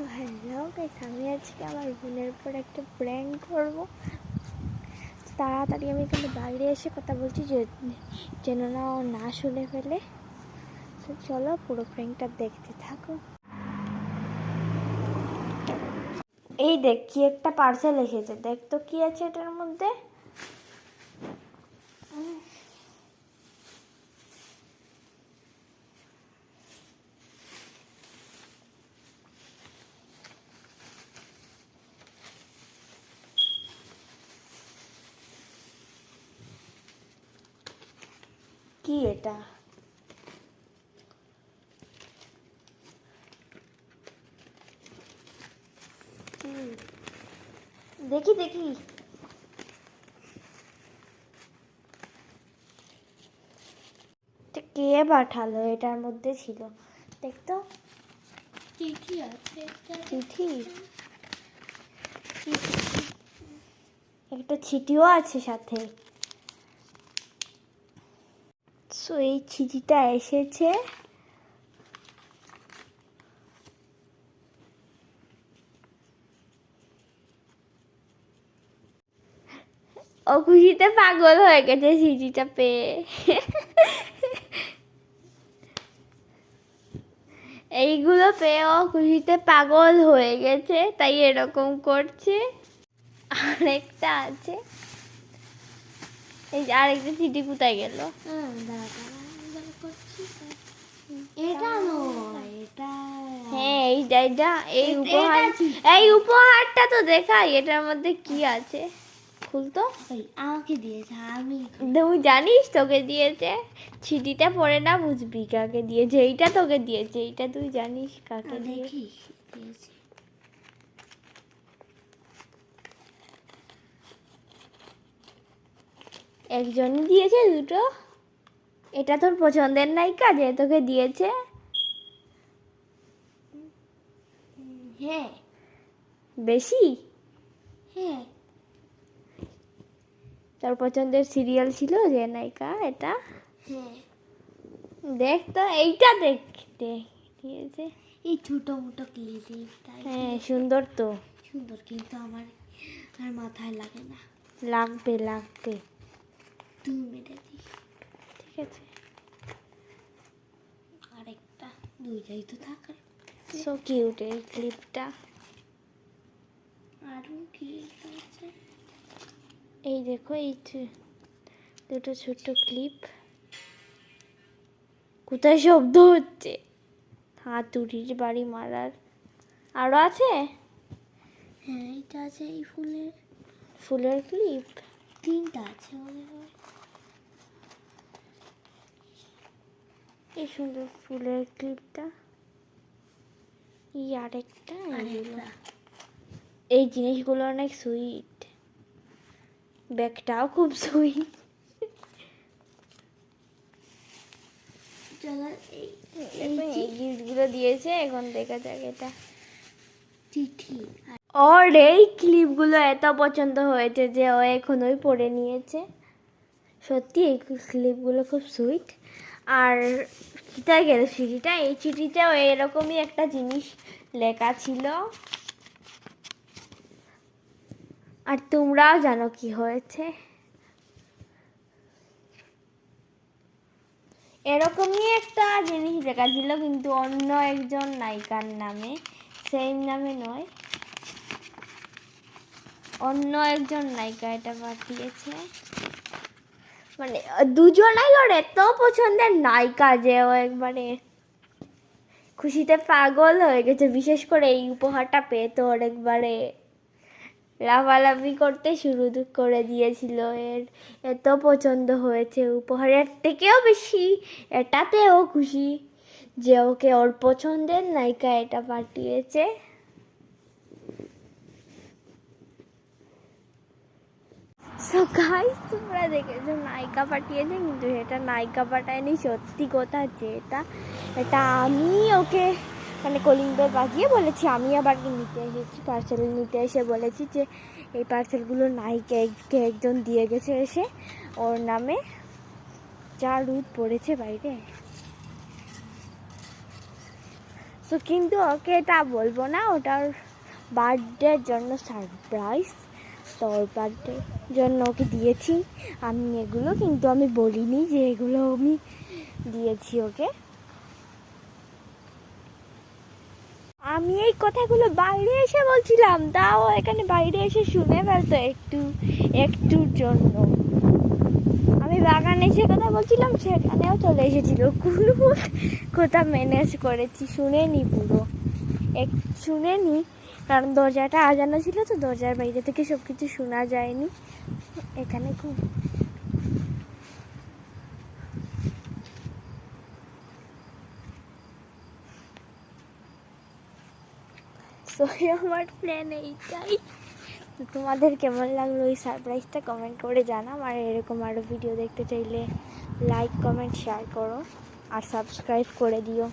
So hello guys আমি আজকে আমার বোনের উপর একটা প্র্যাঙ্ক করব। তাড়াতাড়ি আমি এখানে বাইরে এসে কথা বলছি, যে, যেন না ও না শুনে ফেলে। তো চলো পুরো প্র্যাঙ্কটা দেখতে থাকো। এই দেখ, কি একটা পার্সেল এসেছে। দেখ তো কি আছে এটার মধ্যে। কি এটা? দেখি দেখি। কে পাঠালো? এটার মধ্যে ছিল। দেখতো। চিঠি। আছে? চিঠি। একটা চিঠিও আছে সাথে। সো এই চিঠিটা এসেছে। ও খুশিতে পাগল হয়ে গেছে চিঠিটা পেয়ে। এইগুলো পেয়ে ও খুশিতে পাগল হয়ে গেছে, তাই এরকম করছে। আরেকটা আছে। এই যে আরেকটা চিঠি কোথায় গেল? হ্যাঁ করছি এটা নয় হ্যাঁ এই উপহার এই উপহারটা তো দেখাই এটার মধ্যে কি আছে? খুলতো আমাকে দিয়েছে আমি তুই জানিস তোকে দিয়েছে? চিঠিটা পড়ে না বুঝবি কাকে দিয়েছে এইটা তোকে দিয়েছে এইটা তুই জানিস কাকে দিয়েছে দেখি দিয়েছে। একজনই দিয়েছে দুটো। এটা তোর পছন্দের নায়িকা যে তোকে দিয়েছে? হ্যাঁ। বেশি? হ্যাঁ। তোর পছন্দের সিরিয়াল ছিল যে নায়িকা এটা? হ্যাঁ। দেখ তো এইটা দেখ। দেখ দিয়েছে। এই ছোট মোটো ক্লিপটা হ্যাঁ সুন্দর তো। সুন্দর কিন্তু আমার আর মাথায় লাগে না। লাগবে লাগবে। তুই মেরে দিস ঠিক আছে? আরেকটা দুইটাই তো থাকার সো কিউট এই ক্লিপটা আরও কি আছে? এই দেখো এই দুটো ছোট্ট ক্লিপ কোথায় শব্দ হচ্ছে? হাতুড়ির বাড়ি মারার। আরও আছে? হ্যাঁ এটা আছে এই ফুলের। ফুলের ক্লিপ তিনটা আছে মনে হয়। এই সুন্দর ফুলের ক্লিপটা। এই আরেকটা এই জিনিসগুলো অনেক সুইট। ব্যাগটাও খুব সুইট। চলো এই এই গিফটগুলো দিয়েছে এখন দেখা যাক এটা। চিঠি। ওর এই ক্লিপগুলো এত পছন্দ হয়েছে যে ও এখনোই পরে নিয়েছে। সত্যি এই ক্লিপগুলো খুব সুইট। আর কোথায় গেল চিঠিটা এই চিঠিটাও এরকমই একটা জিনিস লেখা ছিল। আর তোমরাও জানো কি হয়েছে। এরকমই একটা জিনিস লেখা ছিল, কিন্তু অন্য একজন নায়িকার নামে সেই নামে নয়। অন্য একজন নায়িকা এটা পাঠিয়েছে। মানে দুজনাই ওর এত পছন্দের নায়িকা যে ও একবারে খুশিতে পাগল হয়ে গেছে। বিশেষ করে এই উপহারটা পেয়ে তো ওর একবারে লাফালাফি করতে শুরু করে দিয়েছিল। এর এত পছন্দ হয়েছে উপহারের থেকেও বেশি, এটাতেও খুশি যে ওকে ওর পছন্দের নায়িকা এটা পাঠিয়েছে। সো তোমরা দেখেছ নায়িকা পাঠিয়েছে, কিন্তু এটা নায়িকা পাঠায়নি, সত্যি কথা যে এটা আমি ওকে মানে কলিং বেল বাজিয়ে বলেছি, আমি আবার নিতে এসেছি পার্সেল নিতে এসে বলেছি যে, এই পার্সেলগুলো নায়িকাকে একজন দিয়ে গেছে এসে, ওর নামে যা রোদ পড়েছে বাইরে। তো কিন্তু ওকে এটা বলব না, ওটার বার্থডের জন্য সারপ্রাইজ বার্থডের জন্য ওকে দিয়েছি। আমি এগুলো কিন্তু আমি বলিনি যে এগুলো আমি দিয়েছি ওকে। আমি এই কথাগুলো বাইরে এসে বলছিলাম, তাও এখানে বাইরে এসে শুনে ফেলতো একটু, একটুর জন্য। আমি বাগানে এসে কথা বলছিলাম, সেখানেও চলে এসেছিল। কোনো কথা ম্যানেজ করেছি শুনেনি পুরো। এক শুনেনি কারণ দরজাটা আজানো ছিল তো, দরজার বাইরে থেকে সব কিছু শোনা যায়নি। এখানে খুব আমার প্ল্যান এইটাই। তোমাদের কেমন লাগল এই সারপ্রাইজটা কমেন্ট করে জানাও, আর এরকম আরও ভিডিও দেখতে চাইলে লাইক কমেন্ট শেয়ার করো, আর সাবস্ক্রাইব করে দিও।